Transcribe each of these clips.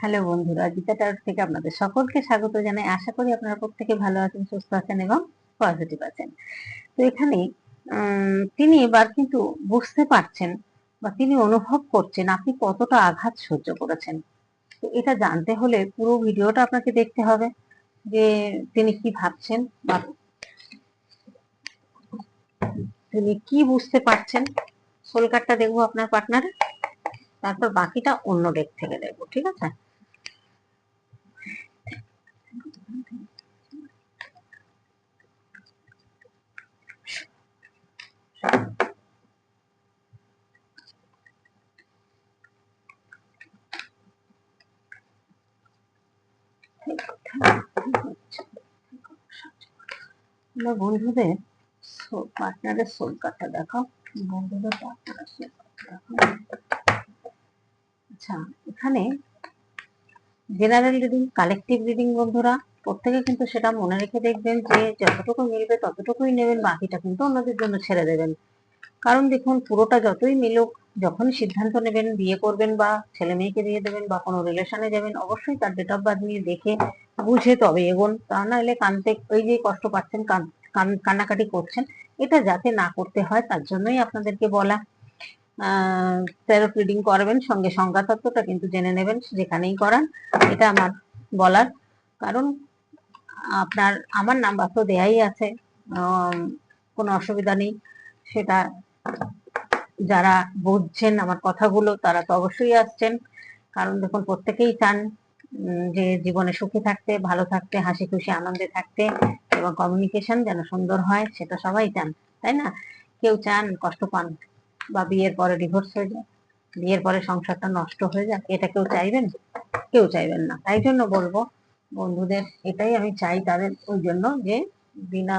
Hello বন্ধুরা, Gita tower থেকে আপনাদের সকলকে স্বাগত জানাই। আশা করি আপনারা প্রত্যেকে ভালো আছেন, সুস্থ আছেন এবং পজিটিভ আছেন। তো এখানে তিনি এবার কিন্তু বুঝতে পারছেন বা তিনি অনুভব করছেন আপনি কতটা আঘাত সহ্য করেছেন। তো এটা জানতে হলে পুরো ভিডিওটা আপনাকে দেখতে হবে যে তিনি কি ভাবছেন বা তিনি কি বুঝতে পারছেন। সোল কার্ডটা দেখব আপনার পার্টনারের তারপর বাকিটা অন্য ডেক থেকে দেখব, ঠিক আছে? বন্ধুদের পার্টনারের সোল কার্ডটা দেখাও। বন্ধুদের পার্টনারের সোল আচ্ছা এখানে জেনারেল রিডিং কালেকটিভ রিডিং বন্ধুরা প্রত্যেকে কিন্তু সেটা মনে রেখে দেখবেন যে যতটুকু মিলবে ততটুকুই নেবেন, বাকিটা কিন্তু অন্যদের জন্য ছেড়ে দেবেন। কারণ দেখুন, পুরোটা যতই মিলুক, যখনই সিদ্ধান্ত নেবেন, বিয়ে করবেন বা ছেলে মেয়েকে দিয়ে দেবেন বা কোনো রিলেশনে যাবেন, অবশ্যই তার ডেট অফ বার্থ নিয়ে দেখে বুঝে তবে এগোন। তা না হলে কানতে, ওই যে কষ্ট পাচ্ছেন, কান- কান- কান্নাকাটি করছেন, এটা যাতে না করতে হয়, তার জন্যই আপনাদেরকে বলা। সেলফ রিডিং করবেন, সঙ্গে সংখ্যা তত্ত্বটা কিন্তু জেনে নেবেন, যেখানেই করান, এটা আমার বলার। কারণ আপনার, আমার নাম্বার তো দেয়াই আছে। কোনো অসুবিধা নেই। সেটা যারা বুঝছেন আমার কথাগুলো, তারা তো অবশ্যই আসছেন। কারণ দেখুন, প্রত্যেকেই চান যে জীবনে সুখী থাকতে, ভালো থাকতে, হাসি খুশি, আনন্দে থাকতে এবং কমিউনিকেশন যেন সুন্দর হয়, সেটা সবাই চান, তাই না? কেউ চান কষ্ট পান বা বিয়ের পরে ডিভোর্স হয়ে যায় বিয়ের পরে সংসারটা নষ্ট হয়ে যাক, এটা কেউ চাইবেন? কেউ চাইবেন না, তাই জন্য বলব বন্ধুদের এটাই আমি চাই তাদের ওই জন্য যে বিনা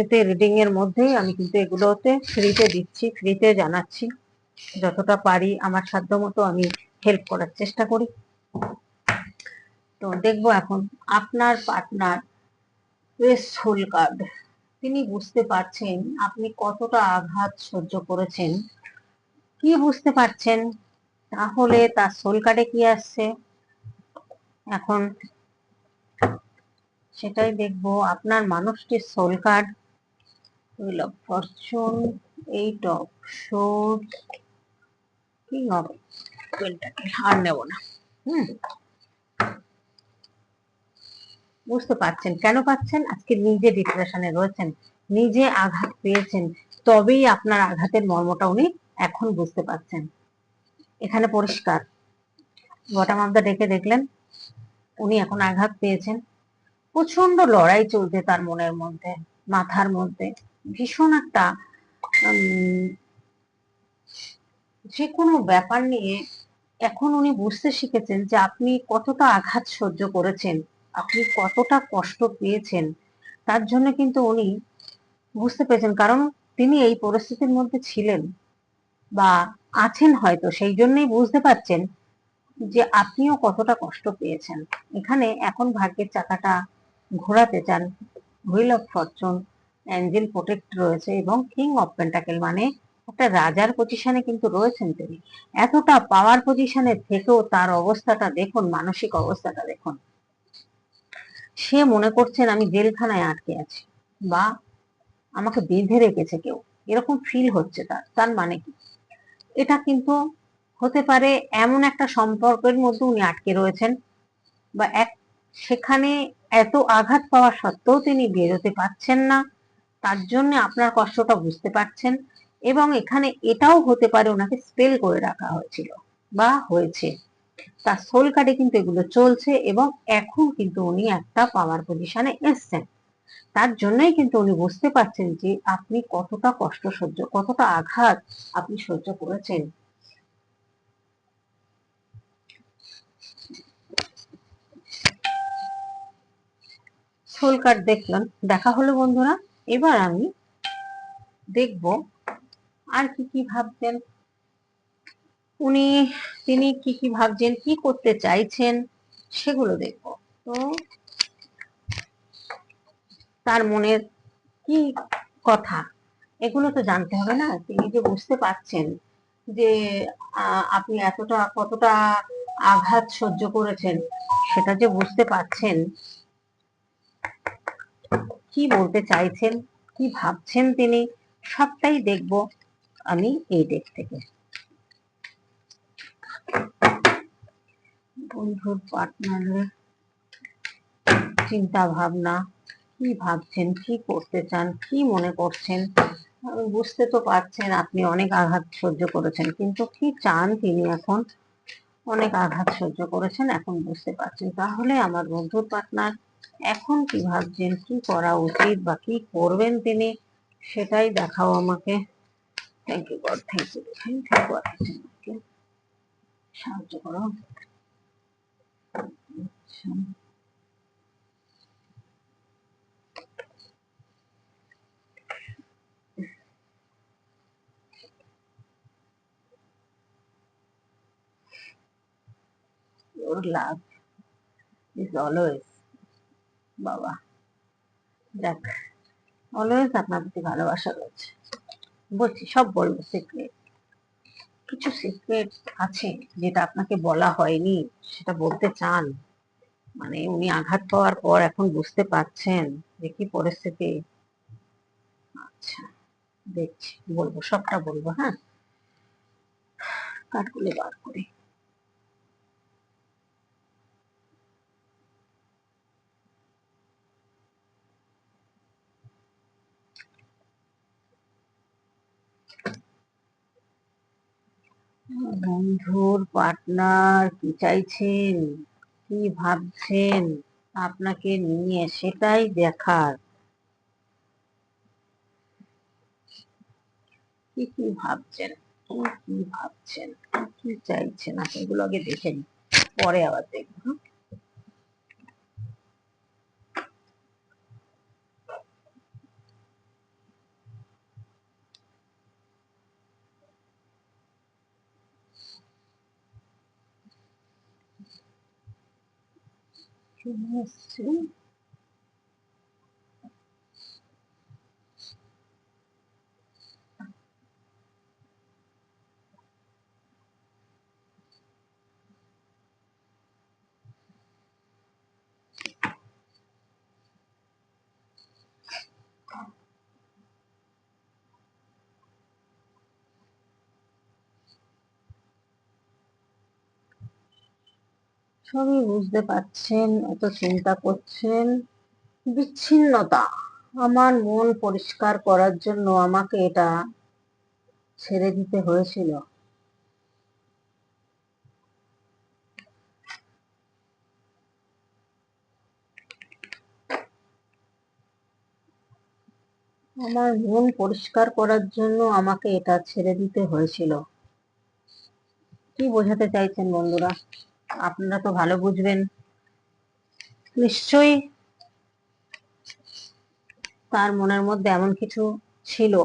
এতে রিডিং এর মধ্যেই আমি কিন্তু এগুলোতে ফ্রিতে দিচ্ছি ফ্রিতে জানাচ্ছি। যতটা পারি আমার সাধ্য মতো আমি হেল্প করার চেষ্টা করি। তো দেখব এখন আপনার পার্টনার সোল কার্ড তিনি বুঝতে পারছেন আপনি কতটা আঘাত সহ্য করেছেন। কি বুঝতে পারছেন? তাহলে তার সোল কার্ডে কি আসছে? এখন সেটাই দেখব। আপনার মানুষটির soul card wheel of fortune eight of swords king of আর নেব না। হুম। বুঝতে পারছেন? কেন পাচ্ছেন? আজকে নিজে ডিপ্রেশনে রয়েছেন, নিজে আঘাত পেয়েছেন, তবেই আপনার আঘাতের মর্মটা উনি এখন বুঝতে পারছেন। এখানে পরিষ্কার। বটাম অফ ডেকে দেখলেন উনি এখন আঘাত পেয়েছেন। প্রচণ্ড লড়াই চলছে তার মনের মধ্যে, মাথার মধ্যে। ভীষণ একটা যে কোনো ব্যাপার নিয়ে এখন উনি বুঝতে শিখেছেন যে আপনি কতটা আঘাত সহ্য করেছেন, আপনি কতটা কষ্ট পেয়েছেন, তার জন্য কিন্তু উনি বুঝতে পেরেছেন। কারণ তিনি এই পরিস্থিতির মধ্যে ছিলেন বা আছেন হয়তো, সেই জন্যই বুঝতে পারছেন যে আপনিও কতটা কষ্ট পেয়েছেন। এখানে এখন ভাগ্যের চাকাটা ঘোরাতে চান। Wheel of fortune angel protect রয়েছে এবং কিং অফ পেন্টাকেল মানে একটা রাজার পজিশনে কিন্তু রয়েছেন তিনি। এতটা পাওয়ার পজিশনে থেকেও তার অবস্থাটা দেখুন, মানসিক অবস্থাটা দেখুন। সে মনে করছেন, আমি জেলখানায় আটকে আছি বা আমাকে বেঁধে রেখেছে কেউ। এরকম ফিল হচ্ছে তার। তার মানে কি? এটা কিন্তু হতে পারে এমন একটা সম্পর্কের মধ্যে উনি আটকে রয়েছেন বা এক, সেখানে এত আঘাত পাওয়া সত্ত্বেও তিনি বেরোতে পারছেন না। তার জন্য আপনার কষ্টটা বুঝতে পারছেন এবং এখানে এটাও হতে পারে ওনাকে স্পেল করে রাখা হয়েছিল বা হয়েছে। তার সোল কার্ডে কিন্তু এগুলো চলছে এবং এখন কিন্তু উনি একটা পাওয়ার পজিশনে এসছেন। তার জন্যই কিন্তু উনি বুঝতে পারছেন যে আপনি কতটা কষ্ট সহ্য, কতটা আঘাত আপনি সহ্য করেছেন। সোল কার্ড দেখলাম। দেখা হলো, বন্ধুরা। এবার আমি দেখব আর কি কি ভাবছেন। উনি, তিনি কি কি ভাবছেন, কি করতে চাইছেন, সেগুলো দেখব। তো তার মনের কি কথা, এগুলো তো জানতে হবে না। তিনি যে বুঝতে পারছেন যে আপনি এতটা, কতটা আঘাত সহ্য করেছেন, সেটা যে বুঝতে পারছেন কি বলতে চাইছেন, কি ভাবছেন তিনি, সবটাই দেখব আমি এই ডেক থেকে। বন্ধুর পার্টনারের চিন্তা ভাবনা কি ভাবছেন, কি করতে চান, কি মনে করছেন বুঝতে তো পারছেন আপনি অনেক আঘাত সহ্য করেছেন, কিন্তু কি চান তিনি এখন? অনেক আঘাত সহ্য করেছেন, এখন বুঝতে পারছেন। তাহলে আমার বন্ধুর পার্টনার এখন কি ভাবছেন? কি করা উচিত বা কি করবেন তিনি? সেটাই দেখাও আমাকে। Thank you God thank you thank you God সাহায্য করো। আচ্ছা। Your love is always বাবা। দেখ অলওয়েজ আপনার প্রতি ভালোবাসা রয়েছে। বলছি, সব বলব সিক্রেট কিছু সিক্রেট আছে যেটা আপনাকে বলা হয়নি, সেটা বলতে চান? মানে উনি আঘাত পাওয়ার পর এখন বুঝতে পারছেন যে কি পরিস্থিতি? আচ্ছা দেখছি, বলব, সবটা বলব হ্যাঁ? কাঠগুলো বার করি। বন্ধুর পার্টনার কি চাইছেন? কি ভাবছেন? আপনাকে নিয়ে সেটাই দেখার। কি কি ভাবছেন? কি ভাবছেন? কি চাইছেন? আপনি এগুলো আগে দেখে পরে আবার দেখব। হ্যাঁ? সবই বুঝতে পারছেন, এত চিন্তা করছেন। বিচ্ছিন্নতা, আমার মন পরিষ্কার করার জন্য আমাকে এটা ছেড়ে দিতে হয়েছিল। আমার মন পরিষ্কার করার জন্য আমাকে এটা ছেড়ে দিতে হয়েছিল। কি বোঝাতে চাইছেন বন্ধুরা? আপনারা তো ভালো বুঝবেন। নিশ্চয়ই তার মনের মধ্যে এমন কিছু ছিল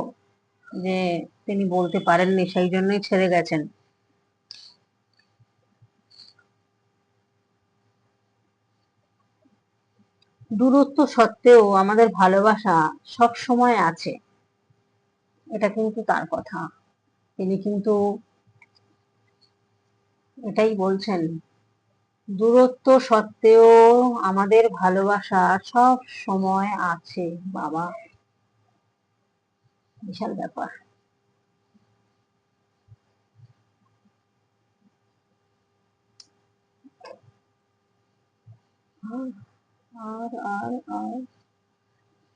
যে তিনি বলতে পারেননি, সেই জন্যই ছেড়ে গেছেন। দূরত্ব সত্ত্বেও আমাদের ভালোবাসা সব সময় আছে। এটা কিন্তু তার কথা। তিনি কিন্তু এটাই বলছেন। দূরত্ব সত্ত্বেও আমাদের ভালোবাসা সব সময় আছে, বাবা। বিশাল ব্যাপার। আর আর আর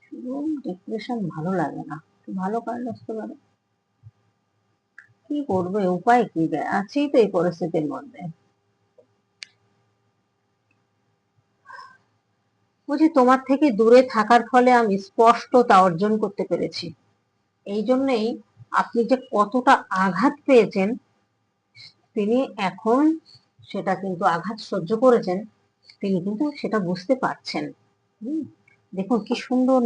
শুধু ডিপ্রেশন ভালো লাগে না। ভালো কাজ আসতে পারে। কি করবে? উপায় কি? আছেই তো এই পরিস্থিতির মধ্যে। বলছি তোমার থেকে দূরে থাকার ফলে আমি স্পষ্টতা অর্জন করতে পেরেছি। এই জন্যেই আপনি যে কতটা আঘাত পেয়েছেন, তিনি এখন সেটা কিন্তু আঘাত সহ্য করেছেন, তিনি কিন্তু সেটা বুঝতে পারছেন। দেখুন কি সুন্দর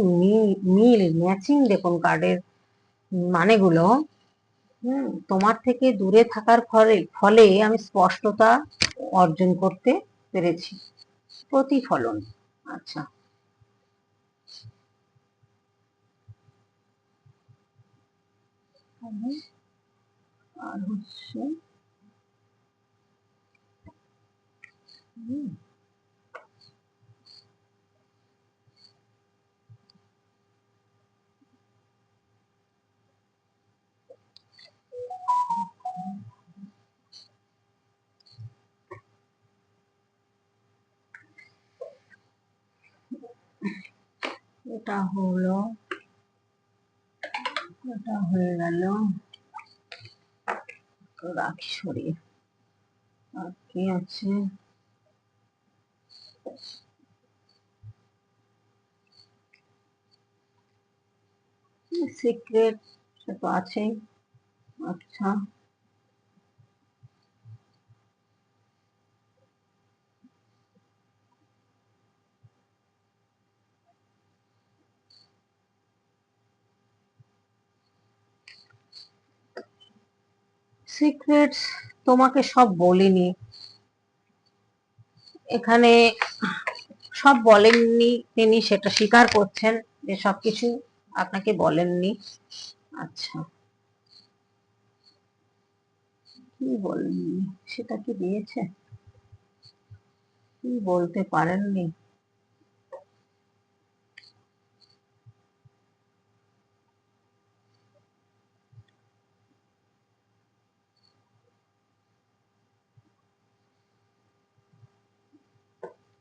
মিল ম্যাচিং দেখুন কার্ডের মানেগুলো। হুম, তোমার থেকে দূরে থাকার ফলে ফলে আমি স্পষ্টতা অর্জন করতে পেরেছি। প্রতিফলন। আচ্ছা আর হচ্ছে হুম। এটা হলো, এটা হয়ে গেল। রাখি সরিয়ে। আর কি আছে? সিক্রেট সে তো আছেই। আচ্ছা। সিক্রেটস তোমাকে সব বলিনি। এখানে সব বলেননি তিনি, সেটা স্বীকার করছেন যে সবকিছু আপনাকে বলেননি। আচ্ছা। কি বলেননি? সেটা কি দিয়েছে? কি বলতে পারেননি?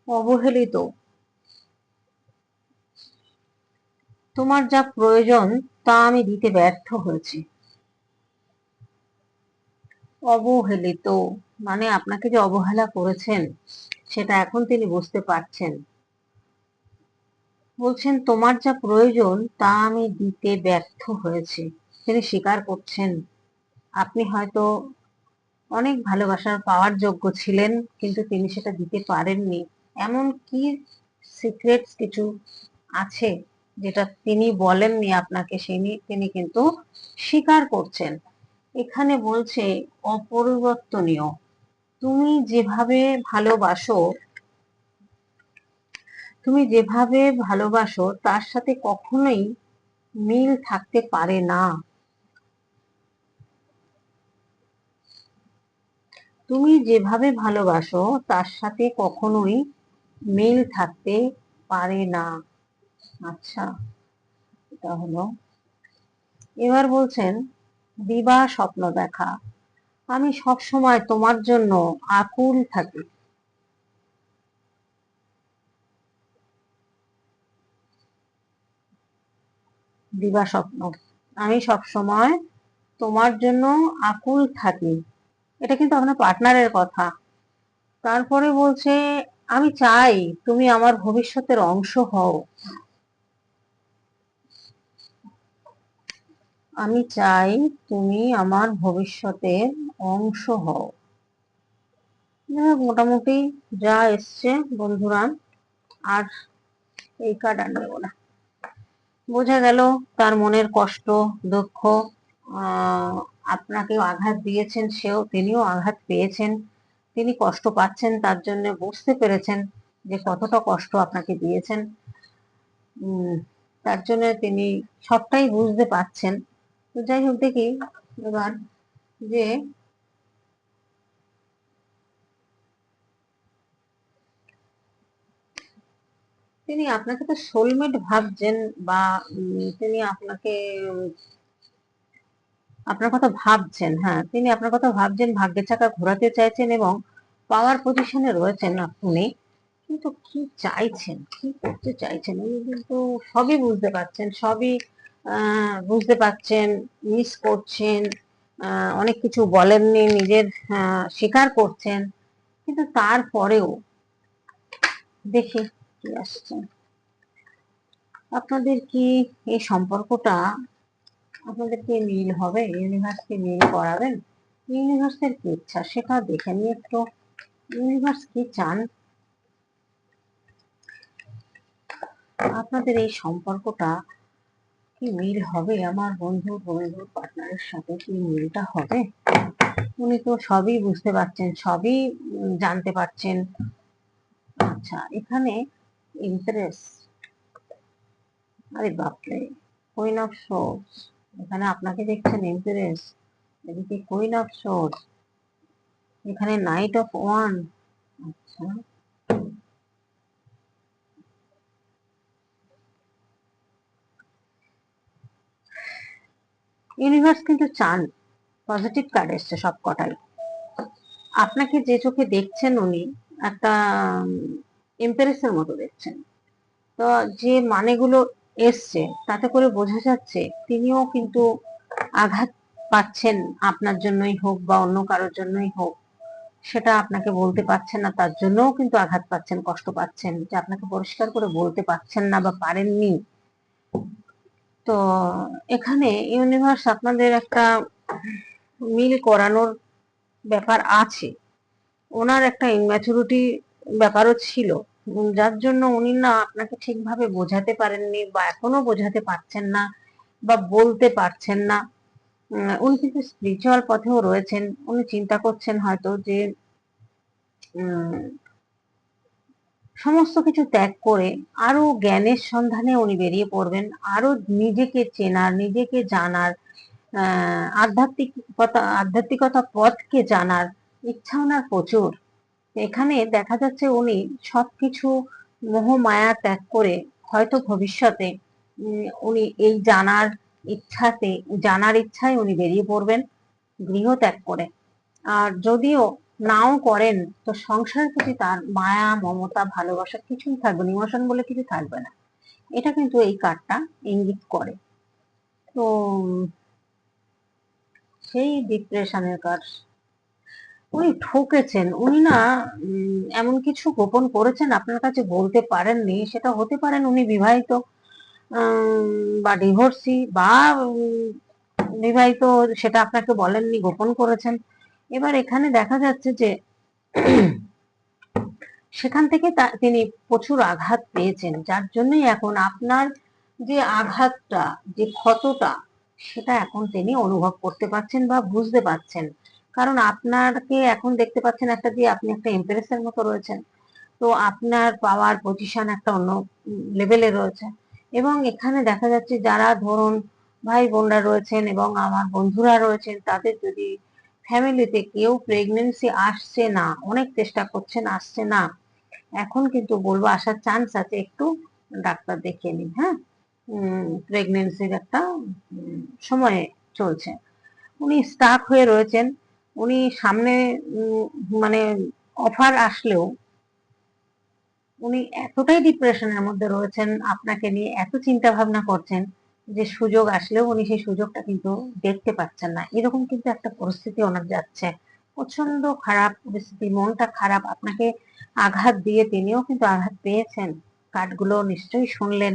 অবহেলিত। তোমার যা প্রয়োজন, তা আমি দিতে ব্যর্থ হয়েছি। অবহেলিত মানে আপনাকে যে অবহেলা করেছেন, সেটা এখন তিনি বুঝতে পারছেন। বলছেন, তোমার যা প্রয়োজন, তা আমি দিতে ব্যর্থ হয়েছি। তিনি স্বীকার করছেন। আপনি হয়তো অনেক ভালোবাসার পাওয়ার যোগ্য ছিলেন, কিন্তু তিনি সেটা দিতে পারেননি। এমন কি সিক্রেটস কিছু আছে যেটা তিনি বলেননি আপনাকে? সেই তিনি কিন্তু স্বীকার করছেন। এখানে বলছে, অপরিবর্তনীয়। তুমি যেভাবে ভালোবাসো, তুমি যেভাবে ভালোবাসো, তার সাথে কখনোই মিল থাকতে পারে না। তুমি যেভাবে ভালোবাসো, তার সাথে কখনোই মিল থাকতে পারে না। আচ্ছা এটা হলো। এবার বলছেন দিবা স্বপ্ন দেখা। আমি সব সময় তোমার জন্য আকুল থাকি। দিবা স্বপ্ন, আমি সব সময় তোমার জন্য আকুল থাকি। এটা কিন্তু আপনার পার্টনারের কথা। তারপরে বলছে আমি চাই তুমি আমার ভবিষ্যতের অংশ হও। আমি চাই তুমি আমার ভবিষ্যতের অংশ হও। মোটামুটি যা এসছে, বন্ধুরা, আর এই কার্ড আর নেব না। বোঝা গেল তার মনের কষ্ট, দুঃখ আপনাকেও আঘাত দিয়েছেন, সেও, তিনিও আঘাত পেয়েছেন। তিনি কষ্ট পাচ্ছেন, তার জন্য বুঝতে পেরেছেন যে কতটা কষ্ট আপনাকে দিয়েছেন। তার জন্য তিনি সবটাই বুঝতে পাচ্ছেন তো যাই হোক দেখি এবার যে তিনি আপনাকে তো সোলমেট ভাবছেন বা তিনি আপনাকে আপনার কথা ভাবছেন হ্যাঁ তিনি আপনার কথা ভাবছেন, ভাগ্যের চাকা ঘোরাতে চাইছেন এবং পাওয়ার পজিশনে রয়েছেন আপনি, কিন্তু কি চাইছেন, কি করতে চাইছেন উনি কিন্তু সবই বুঝতে পারছেন, সবই বুঝতে পারছেন মিস করছেন অনেক কিছু বলেননি, নিজের স্বীকার করছেন, কিন্তু তারপরেও দেখি কি আসছেন আপনাদের কি এই সম্পর্কটা আপনাদের কি মিল হবে ইউনিভার্সকে মিল করাবেন ইউনিভার্সের কি ইচ্ছা সেটা দেখে নিয়ে একটু ইউনিভার্স কি চান? আপনাদের এই সম্পর্কটা কি মিল হবে? আমার বন্ধু, বন্ধুর পার্টনারের সাথে কি মিলটা হবে? উনি তো সবই বুঝতে পারছেন, সবই জানতে পারছেন। আচ্ছা এখানে ইন্টারেস্ট আরে বাপরে কুইন অফ সোর্স এখানে আপনাকে দেখছেন ইন্টারেস্ট এদিকে কুইন অফ সোর্স এখানে নাইট অফ ওয়ান আচ্ছা। ইউনিভার্স কিন্তু চান পজিটিভ কার্ড এসছে সব কটাই আপনাকে যে চোখে দেখছেন উনি, একটা ইম্পারেসের মতো দেখছেন। তো যে মানেগুলো এসছে, তাতে করে বোঝা যাচ্ছে তিনিও কিন্তু আঘাত পাচ্ছেন আপনার জন্যই হোক বা অন্য কারোর জন্যই হোক। সেটা আপনাকে বলতে পারছেন না, তার জন্যও কিন্তু আঘাত পাচ্ছেন, কষ্ট পাচ্ছেন, যে আপনাকে পরিষ্কার করে বলতে পারছেন না বা পারেননি। তো এখানে ইউনিভার্স আপনাদের একটা মিল করানোর ব্যাপার আছে। ওনার একটা ইনম্যাচুরিটি ব্যাপারও ছিল। যার জন্য উনি না আপনাকে ঠিকভাবে বোঝাতে পারেননি বা এখনও বোঝাতে পারছেন না বা বলতে পারছেন না। উনি কিন্তু স্পিরিচুয়াল পথেও রয়েছেন। উনি চিন্তা করছেন হয়তো যে সমস্ত কিছু ত্যাগ করে আরও জ্ঞানের সন্ধানে উনি বেরিয়ে পড়বেন, আরও নিজেকে চেনার, নিজেকে জানার আধ্যাত্মিকতা আধ্যাত্মিকতা পথকে জানার ইচ্ছা ওনার প্রচুর। এখানে দেখা যাচ্ছে উনি সবকিছু মোহ মায়া ত্যাগ করে হয়তো ভবিষ্যতে উনি এই জানার ইচ্ছাতে, জানার ইচ্ছায় উনি বেরিয়ে পড়বেন গৃহ ত্যাগ করে। আর যদিও নাও করেন, তো সংসারের প্রতি তার মায়া, মমতা, ভালোবাসা কিছুই থাকবে না বলে কিছু থাকবে না। এটা কিন্তু এই কার্ডটা ইঙ্গিত করে। তো সেই ডিপ্রেশনের কার্ড উনি ঠকেছেন। উনি না এমন কিছু গোপন করেছেন, আপনার কাছে বলতে পারেননি। সেটা হতে পারেন উনি বিবাহিত বা ডিভোর্সি বা বিবাহিত, সেটা আপনাকে বলেননি, গোপন করেছেন। এবার এখানে দেখা যাচ্ছে যে, সেখান থেকে তিনি প্রচুর আঘাত পেয়েছেন। যার জন্যই এখন আপনার যে আঘাতটা, যে ক্ষতটা, সেটা এখন তিনি অনুভব করতে পারছেন বা বুঝতে পারছেন। কারণ আপনাকে এখন দেখতে পাচ্ছেন একটা যে আপনি একটা এমপ্রেসের মতো রয়েছেন। তো আপনার পাওয়ার পজিশন একটা অন্য লেভেলে রয়েছে। এবং এখানে দেখা যাচ্ছে যারা ধরুন ভাই বোনরা রয়েছেন এবং আমার বন্ধুরা রয়েছেন, তাদের যদি ফ্যামিলিতে কেউ প্রেগনেন্সি আসছে না, অনেক চেষ্টা করছেন, আসছে না, এখন কিন্তু বলব আসার চান্স আছে, একটু ডাক্তার দেখিয়ে নিন হ্যাঁ? প্রেগনেন্সির একটা সময়ে চলছে। উনি স্টাক হয়ে রয়েছেন। উনি সামনে মানে অফার আসলেও উনি এতটাই ডিপ্রেশনের মধ্যে রয়েছেন, আপনাকে নিয়ে এত চিন্তা ভাবনা করছেন যে সুযোগ আসলেও উনি সেই সুযোগটা কিন্তু দেখতে পাচ্ছেন না। এরকম কিন্তু একটা পরিস্থিতি ওনার যাচ্ছে। প্রচণ্ড খারাপ পরিস্থিতি, মনটা খারাপ, আপনাকে আঘাত দিয়ে তিনিও কিন্তু আঘাত পেয়েছেন। কার্ডগুলো নিশ্চয়ই শুনলেন,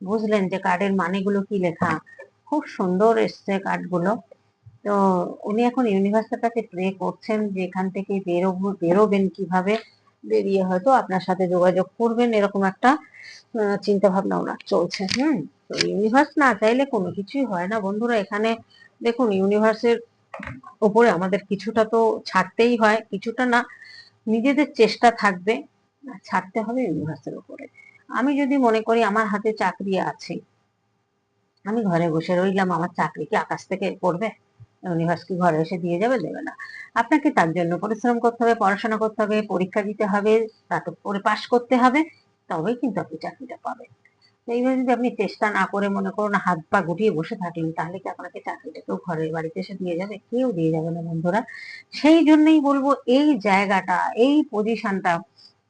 বুঝলেন যে কার্ডের মানেগুলো কি লেখা। খুব সুন্দর এসছে কার্ডগুলো। তো উনি এখন ইউনিভার্সের কাছে প্রে করছেন যে এখান থেকে বেরোবো, বেরোবেন কীভাবে, বেরিয়ে হয়তো আপনার সাথে যোগাযোগ করবেন, এরকম একটা চিন্তা ভাবনা ওনার চলছে, হুম? তো ইউনিভার্স না চাইলে কোনো কিছুই হয় না। বন্ধুরা, এখানে দেখুন, ইউনিভার্সের উপরে আমাদের কিছুটা তো ছাড়তেই হয়, কিছুটা না, নিজেদের চেষ্টা থাকবে ছাড়তে হবে ইউনিভার্সের উপরে। আমি যদি মনে করি আমার হাতে চাকরি আছে, আমি ঘরে বসে রইলাম, আমার চাকরি কি আকাশ থেকে পড়বে? ইউনিভার্স কি ঘরে এসে দিয়ে যাবে, দেবে না। আপনাকে তার জন্য পরিশ্রম করতে হবে, পড়াশোনা করতে হবে, পরীক্ষা দিতে হবে তাতে পরে পাশ করতে হবে, তবেই কিন্তু আপনি চাকরিটা পাবেন। এইভাবে যদি আপনি চেষ্টা না করে মনে করুন হাত পা গুটিয়ে বসে থাকেন, তাহলে কি আপনাকে চাকরিটা কেউ ঘরের বাড়িতে এসে দিয়ে যাবে? কেউ দিয়ে যাবে না বন্ধুরা। সেই জন্যই বলব এই জায়গাটা, এই পজিশনটা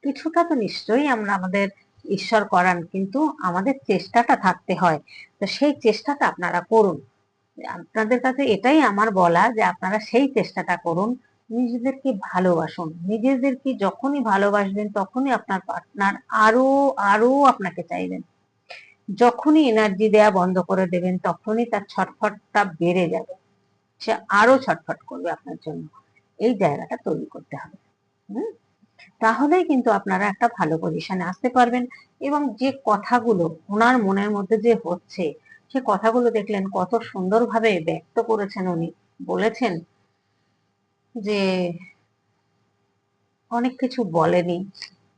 কিছুটা তো নিশ্চয়ই আমরা আমাদের ঈশ্বর করান, কিন্তু আমাদের চেষ্টাটা থাকতে হয়। তো সেই চেষ্টাটা আপনারা করুন। আপনাদের কাছে এটাই আমার বলা যে আপনারা সেই চেষ্টাটা করুন, নিজেদেরকে ভালোবাসুন। নিজেদেরকে যখনই ভালোবাসবেন, তখনই আপনার পার্টনার আরও আরও আপনাকে চাইবেন। যখনই এনার্জি দেয়া বন্ধ করে দেবেন, তখনই তার ছটফটটা বেড়ে যাবে। সে আরও ছটফট করবে আপনার জন্য। এই জায়গাটা তৈরি করতে হবে। হুম? তাহলেই কিন্তু আপনারা একটা ভালো পজিশনে আসতে পারবেন এবং যে কথাগুলো ওনার মনের মধ্যে যে হচ্ছে সে কথাগুলো দেখলেন, কত সুন্দরভাবে ব্যক্ত করেছেন উনি। বলেছেন যে অনেক কিছু বলেনি।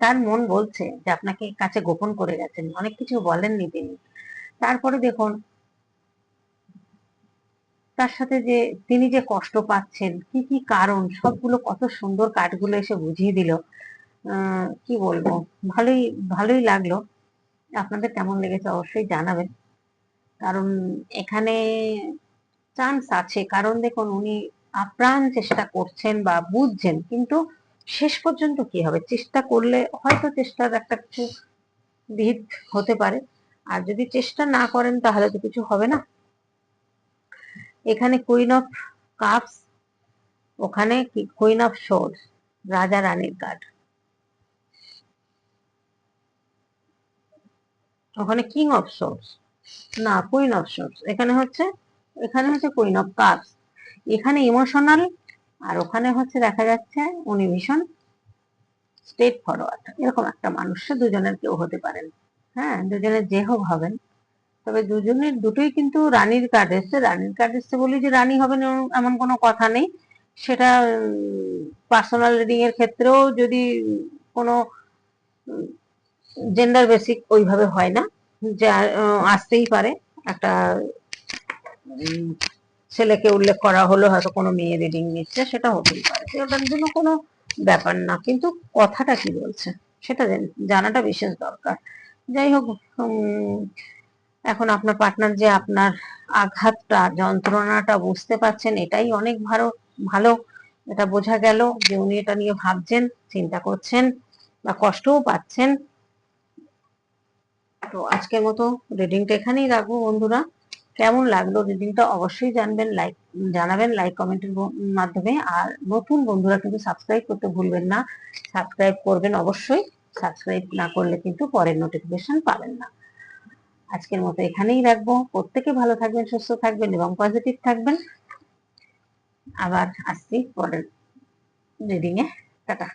তার মন বলছে যে আপনাকে কাছে গোপন করে গেছেন, অনেক কিছু বলেননি তিনি। তারপরে দেখুন, তার সাথে যে তিনি যে কষ্ট পাচ্ছেন, কি কি কারণ, সবগুলো কত সুন্দর কাঠগুলো এসে বুঝিয়ে দিল। কি বলব? ভালোই ভালোই লাগল। আপনাদের কেমন লেগেছে অবশ্যই জানাবেন। কারণ এখানে চান্স আছে। কারণ দেখুন, উনি আপ্রাণ চেষ্টা করছেন বা বুঝছেন, কিন্তু শেষ পর্যন্ত কি হবে? চেষ্টা করলে হয়তো চেষ্টার একটা কিছু ভিত হতে পারে। আর যদি চেষ্টা না করেন, তাহলে তো কিছু হবে না। এখানে কুইন অফ কাপস ওখানে কুইন অফ শোর্স রাজা রানীর কার্ড ওখানে কিং অফ শোর্স না কুইন অফ শোর্স এখানে হচ্ছে এখানে হচ্ছে কুইন অফ কাপস এখানে ইমোশনাল আর ওখানে হচ্ছে দেখা যাচ্ছে উনি ভীষণ স্টেট ফরওয়ার্ড এরকম একটা মানুষ দুজনের কেউ হতে পারেন। হ্যাঁ দুজনের যে হোক হবেন। তবে দুজনের দুটোই কিন্তু রানীর কার্ড এসছে। রানীর কার্ড এসছে বলি যে রানী হবেন এমন কোনো কথা নেই। সেটা পার্সোনাল রিডিং এর ক্ষেত্রেও যদি কোনো জেন্ডার বেসিক ওইভাবে হয় না। যা আসতেই পারে। একটা ছেলেকে উল্লেখ করা হলো হয়তো কোনো মেয়ে রিডিং নিচ্ছে, সেটা হতেই পারে। ওটার জন্য কোনো ব্যাপার না। কিন্তু কথাটা কি বলছে, সেটা জানাটা বিশেষ দরকার। যাই হোক এখন আপনার পার্টনার যে আপনার আঘাতটা, যন্ত্রণাটা বুঝতে পারছেন, এটাই অনেক ভালো ভালো। এটা বোঝা গেল যে, উনি এটা নিয়ে ভাবছেন, চিন্তা করছেন বা কষ্টও পাচ্ছেন। তো আজকের মতো রিডিংটা এখানেই রাখব বন্ধুরা। কেমন লাগল রিডিংটা অবশ্যই জানবেন লাইক জানাবেন লাইক কমেন্টের মাধ্যমে। আর নতুন বন্ধুরা কিন্তু সাবস্ক্রাইব করতে ভুলবেন না। সাবস্ক্রাইব করবেন অবশ্যই। সাবস্ক্রাইব না করলে কিন্তু পরের নোটিফিকেশন পাবেন না। আজকের মতো এখানেই রাখব। প্রত্যেকে ভালো থাকবেন, সুস্থ থাকবেন এবং পজিটিভ থাকবেন। আবার আসছি পরের রিডিং এ। টাটা।